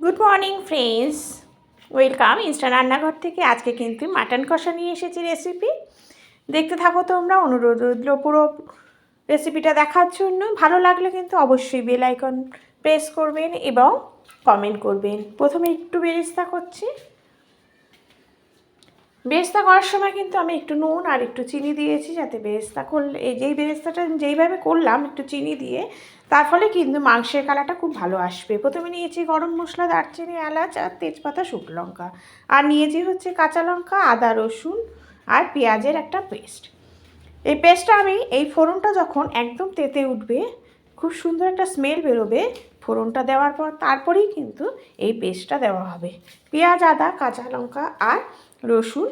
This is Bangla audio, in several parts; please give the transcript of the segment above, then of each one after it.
Good morning friends welcome insta রান্নাঘর থেকে আজকে কিন্তু মাটন কষা নিয়ে এসেছি রেসিপি দেখতে থাকো তোমরা, অনুরোধ রইল পুরো রেসিপিটা দেখার জন্য। ভালো লাগলে কিন্তু অবশ্যই বেল আইকন প্রেস করবেন এবং কমেন্ট করবেন। প্রথমে একটু বেরেস্তা করছি। বেরেস্তা করার সময় কিন্তু আমি একটু নুন আর একটু চিনি দিয়েছি, যাতে বেরেস্তা করলে এই যেই বেরেস্তাটা যেইভাবে করলাম, একটু চিনি দিয়ে তার ফলে কিন্তু মাংসের কালারটা খুব ভালো আসবে। প্রথমে নিয়েছি গরম মশলা, দারচিনি, এলাচ আর তেজপাতা, শুকনো লঙ্কা। আর নিয়েছি হচ্ছে কাঁচা লঙ্কা, আদা, রসুন আর পেঁয়াজের একটা পেস্ট। এই পেস্টটা আমি, এই ফোড়নটা যখন একদম তেতে উঠবে, খুব সুন্দর একটা স্মেল বেরোবে ফোড়নটা দেওয়ার পর, তারপরেই কিন্তু এই পেস্টটা দেওয়া হবে। পেঁয়াজ, আদা, কাঁচা লঙ্কা আর রসুন,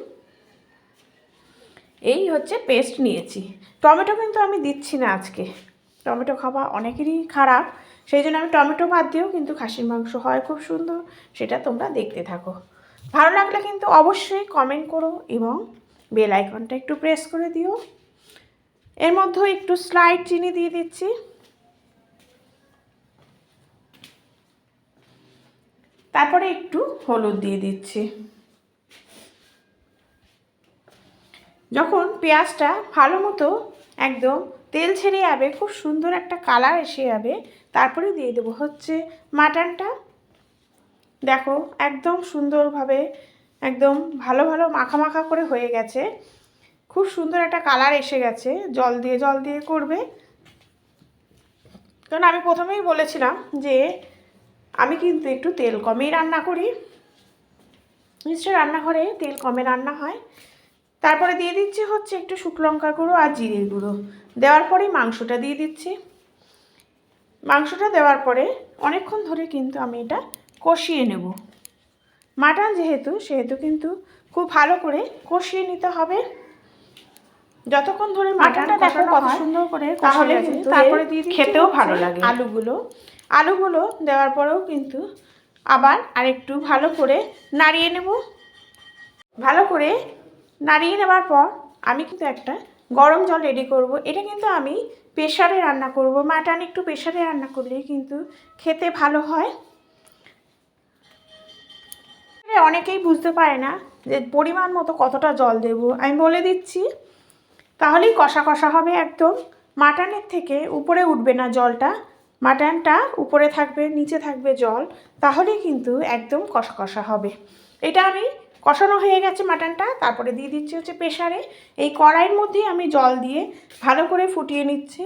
এই হচ্ছে পেস্ট নিয়েছি। টমেটো কিন্তু আমি দিচ্ছি না আজকে। টমেটো খাওয়া অনেকেরই খারাপ। সেই জন্য আমি টমেটো বাদ দিয়েও কিন্তু খাসির মাংস হয় খুব সুন্দর, সেটা তোমরা দেখতে থাকো। ভালো লাগলে কিন্তু অবশ্যই কমেন্ট করো এবং বেল আইকনটা একটু প্রেস করে দিও। এর মধ্যে একটু স্লাইড চিনি দিয়ে দিচ্ছি। তারপরে একটু হলুদ দিয়ে দিচ্ছি। যখন পেঁয়াজটা ভালো মতো একদম তেল ছেড়ে যাবে, খুব সুন্দর একটা কালার এসে যাবে। তারপরে দিয়ে দেবো হচ্ছে মাটনটা। দেখো, একদম সুন্দরভাবে, একদম ভালো ভালো মাখা মাখা করে হয়ে গেছে। খুব সুন্দর একটা কালার এসে গেছে, জল দিয়ে জল দিয়ে করবে। কারণ আমি প্রথমেই বলেছিলাম যে আমি কিন্তু একটু তেল কমেই রান্না করি। নিশ্চয়ই রান্নাঘরে তেল কমে রান্না হয়। তারপরে দিয়ে দিচ্ছি হচ্ছে একটু শুকলঙ্কা গুঁড়ো আর জিরের গুঁড়ো। দেওয়ার পরেই মাংসটা দিয়ে দিচ্ছি। মাংসটা দেওয়ার পরে অনেকক্ষণ ধরে কিন্তু আমি এটা কষিয়ে নেব। মাটন যেহেতু সেহেতু কিন্তু খুব ভালো করে কষিয়ে নিতে হবে। যতক্ষণ ধরে মাটনটা দেখো কত সুন্দর করে তাহলে কিন্তু তারপরে দিয়ে খেতেও ভালো লাগে। আলুগুলো। আলুগুলো দেওয়ার পরেও কিন্তু আবার আরেকটু ভালো করে নাড়িয়ে নেব। ভালো করে নাড়িয়ে নেওয়ার পর আমি কিন্তু একটা গরম জল রেডি করব। এটা কিন্তু আমি প্রেশারে রান্না করব। মাটন একটু প্রেশারে রান্না করলে কিন্তু খেতে ভালো হয়। অনেকেই বুঝতে পারে না যে পরিমাণ মতো কতটা জল দেব। আমি বলে দিচ্ছি, তাহলেই কষা কষা হবে একদম। মাটনের থেকে উপরে উঠবে না জলটা। মাটনটা উপরে থাকবে, নিচে থাকবে জল। তাহলেই কিন্তু একদম কষা কষা হবে। এটা আমি কষানো হয়ে গেছে মাটনটা, তারপরে দিয়ে দিচ্ছি হচ্ছে প্রেশারে এই কড়াইয়ের মধ্যেই আমি জল দিয়ে ভালো করে ফুটিয়ে নিচ্ছি।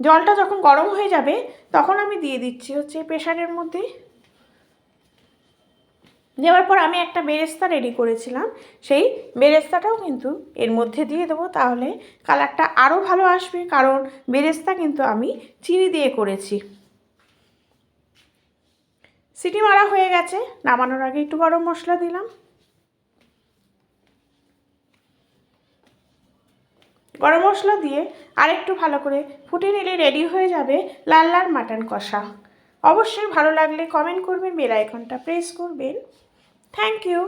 জলটা যখন গরম হয়ে যাবে, তখন আমি দিয়ে দিচ্ছি হচ্ছে প্রেশারের মধ্যে। দেওয়ার পর আমি একটা বেরেস্তা রেডি করেছিলাম। সেই বেরেস্তাটাও কিন্তু এর মধ্যে দিয়ে দেবো, তাহলে কালারটা আরও ভালো আসবে। কারণ বেরেস্তা কিন্তু আমি চিনি দিয়ে করেছি। সিটি মারা হয়ে গেছে। নামানোর আগে একটু গরম মশলা দিলাম। গরম মশলা দিয়ে আরেকটু ভালো করে ফুটে নিলে রেডি হয়ে যাবে লাল লাল মাটন কষা। অবশ্যই ভালো লাগলে কমেন্ট করবেন, বেল আইকনটা প্রেস করবেন। Thank you